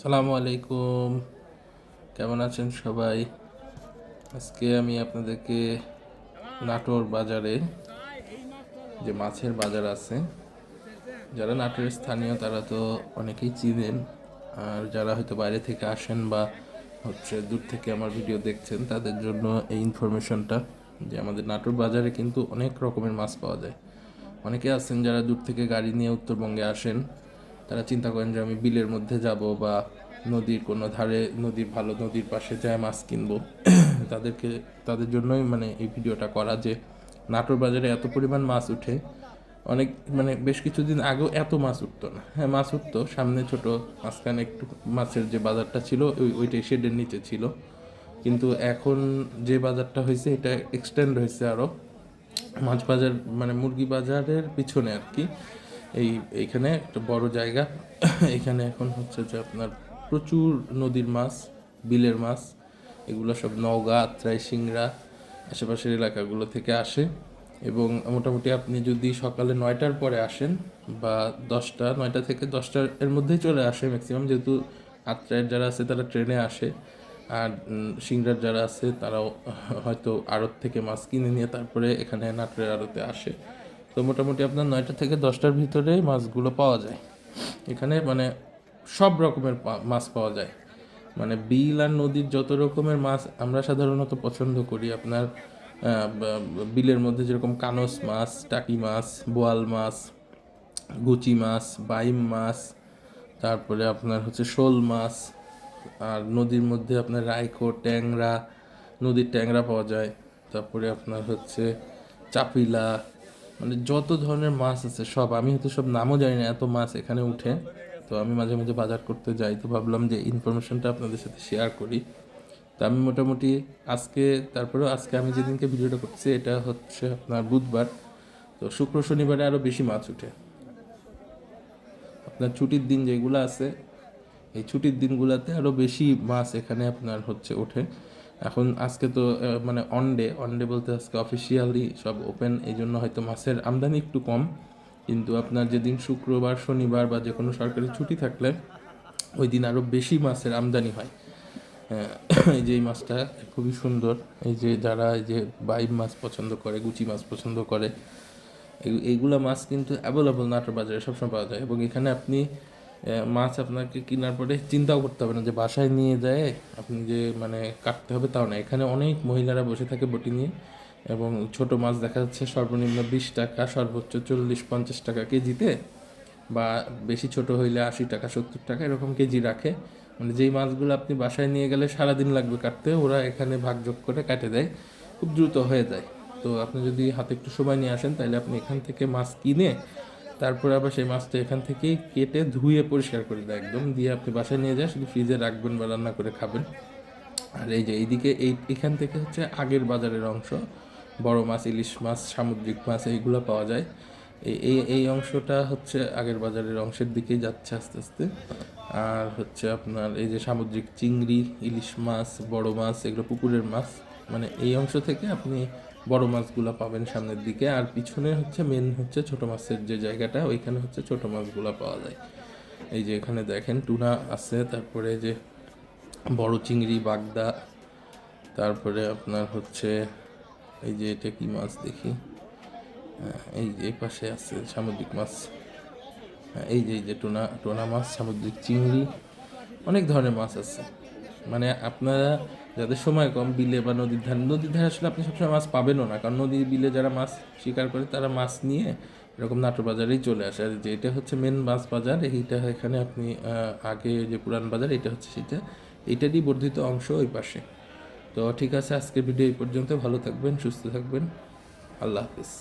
সালামু আলাইকুম। কেমন আছেন সবাই? আজকে আমি আপনাদেরকে নাটোর বাজারে যে মাছের বাজার আছে, যারা নাটোরের স্থানীয় তারা তো অনেকেই চিনেন, আর যারা হয়তো বাইরে থেকে আসেন বা হচ্ছে দূর থেকে আমার ভিডিও দেখছেন, তাদের জন্য এই ইনফরমেশনটা যে আমাদের নাটোর বাজারে কিন্তু অনেক রকমের মাছ পাওয়া যায়। অনেকে আছেন যারা দূর থেকে গাড়ি নিয়ে উত্তরবঙ্গে আসেন তারা চিন্তা করেন যে আমি বিলের মধ্যে যাব বা নদীর কোনো ধারে, নদীর ভালো নদীর পাশে যায় মাছ কিনবো। তাদেরকে, তাদের জন্যই মানে এই ভিডিওটা করা যে নাটোর বাজারে এত পরিমাণ মাছ উঠে। অনেক মানে বেশ কিছুদিন আগেও এত মাছ উঠতো না। হ্যাঁ মাছ উঠতো, সামনে ছোট মাঝখানে একটু মাছের যে বাজারটা ছিল, ওই, ওইটাই শেডের নিচে ছিল। কিন্তু এখন যে বাজারটা হয়েছে, এটা এক্সটেন্ড হয়েছে আরও মাছ বাজার মানে মুরগি বাজারের পিছনে আর কি। এই, এইখানে একটা বড় জায়গা। এখানে এখন হচ্ছে যে আপনার প্রচুর নদীর মাছ, বিলের মাছ, এগুলো সব নওগাঁ, আত্রাই, সিংড়া আশেপাশের এলাকাগুলো থেকে আসে। এবং মোটামুটি আপনি যদি সকালে নয়টার পরে আসেন বা দশটা, নয়টা থেকে দশটার এর মধ্যেই চলে আসে ম্যাক্সিমাম যেহেতু আত্রায়ের যারা আছে তারা ট্রেনে আসে। আর সিংড়ার যারা আছে তারাও হয়তো আড়ত থেকে মাছ কিনে নিয়ে তারপরে এখানে নাটোরের আড়তে আসে। তো মোটামুটি আপনার নয়টা থেকে দশটার ভিতরে মাছগুলো পাওয়া যায়। এখানে মানে সব রকমের মাছ পাওয়া যায়। মানে বিল আর নদীর যত রকমের মাছ আমরা সাধারণত পছন্দ করি। আপনার বিলের মধ্যে যেরকম কানস মাছ, টাকি মাছ, বোয়াল মাছ, গুচি মাছ, বাইম মাছ, তারপরে আপনার হচ্ছে শোল মাছ, আর নদীর মধ্যে আপনার রাইকো ট্যাংরা, নদীর ট্যাংরা পাওয়া যায়। তারপরে আপনার হচ্ছে চাপিলা মানে যত ধরনের মাছ আছে, সব, আমি হয়তো সব নামও জানি না, এত মাছ এখানে উঠে। তো আমি মাঝে মাঝে বাজার করতে যাই, তো ভাবলাম যে ইনফরমেশনটা আপনাদের সাথে শেয়ার করি। তো আমি মোটামুটি আজকে, তারপরেও আজকে আমি যেদিনকে ভিডিওটা করছি এটা হচ্ছে আপনার বুধবার। তো শুক্র, শনিবারে আরও বেশি মাছ উঠে। আপনার ছুটির দিন যেগুলো আছে, এই ছুটির দিনগুলোতে আরও বেশি মাছ এখানে আপনার হচ্ছে ওঠে। এখন আজকে তো মানে অন ডে অন ডে বলতে আজকে অফিসিয়ালি সব ওপেন এই জন্য হয়তো মাছের আমদানি একটু কম। কিন্তু আপনার যেদিন শুক্রবার, শনিবার বা যে কোনো সরকারি ছুটি থাকলে, ওই দিন আরও বেশি মাছের আমদানি হয়। এই যে এই মাছটা খুবই সুন্দর। এই যে যারা এই যে বাইব মাছ পছন্দ করে, গুচি মাছ পছন্দ করে, এই- এইগুলা মাছ কিন্তু অ্যাভেলেবল নাটোর বাজারে সবসময় পাওয়া যায়। এবং এখানে আপনি মাছ আপনাকে কেনার পরে চিন্তাও করতে হবে না যে বাসায় নিয়ে যায়, আপনি যে মানে কাটতে হবে তাও না। এখানে অনেক মহিলারা বসে থাকে বটি নিয়ে এবং ছোট মাছ দেখা যাচ্ছে সর্বনিম্ন বিশ টাকা, সর্বোচ্চ চল্লিশ, পঞ্চাশ টাকা কেজিতে বা বেশি ছোট হইলে আশি টাকা, সত্তর টাকা এরকম কেজি রাখে। মানে যেই মাছগুলো আপনি বাসায় নিয়ে গেলে সারাদিন লাগবে কাটতে, ওরা এখানে ভাগযোগ করে কাটে দেয়, খুব দ্রুত হয়ে যায়। তো আপনি যদি হাতে একটু সময় নিয়ে আসেন, তাহলে আপনি এখান থেকে মাছ কিনে তারপরে আবার সেই মাছটা এখান থেকেই কেটে ধুয়ে পরিষ্কার করে দেয় একদম। দিয়ে আপনি বাসায় নিয়ে যায় শুধু ফ্রিজে রাখবেন বা রান্না করে খাবেন। আর এই যে এইদিকে এই এখান থেকে হচ্ছে আগের বাজারের অংশ। বড় মাছ, ইলিশ মাছ, সামুদ্রিক মাছ, এইগুলো পাওয়া যায়। এই এই অংশটা হচ্ছে আগের বাজারের অংশের দিকেই যাচ্ছে আস্তে আস্তে। আর হচ্ছে আপনার এই যে সামুদ্রিক চিংড়ি, ইলিশ মাছ, বড় মাছ, এগুলো পুকুরের মাছ। মানে এই অংশ থেকে আপনি বড় মাছগুলো পাবেন সামনের দিকে। আর পিছনে হচ্ছে মেন হচ্ছে ছোট মাছের যে জায়গাটা ওইখানে হচ্ছে ছোট মাছগুলো পাওয়া যায়। এই যে এখানে দেখেন টুনা আছে তারপরে যে বড় চিংড়ি বাগদা তারপরে আপনার হচ্ছে এই যে এটা কি মাছ দেখি? এই যে পাশে আছে সামুদ্রিক মাছ। হ্যাঁ, এই যে এই যে টোনা টোনা মাছ সামুদ্রিক চিংড়ি অনেক ধরনের মাছ আছে। মানে আপনারা যাদের সময় কম, বিলে বা নদীর ধারে। নদীর ধারে আসলে আপনি সবসময় মাছ পাবেনও না, কারণ নদীর বিলে যারা মাছ শিকার করে, তারা মাছ নিয়ে এরকম নাটোর বাজারেই চলে আসে। আর যে এটা হচ্ছে মেন মাছ বাজার, এইটা এখানে আপনি আগে যে পুরান বাজার, এটা হচ্ছে সেটা। এইটারই বর্ধিত অংশ ওই পাশে। তো ঠিক আছে, আজকের ভিডিও এই পর্যন্ত। ভালো থাকবেন, সুস্থ থাকবেন। আল্লাহ হাফিজ।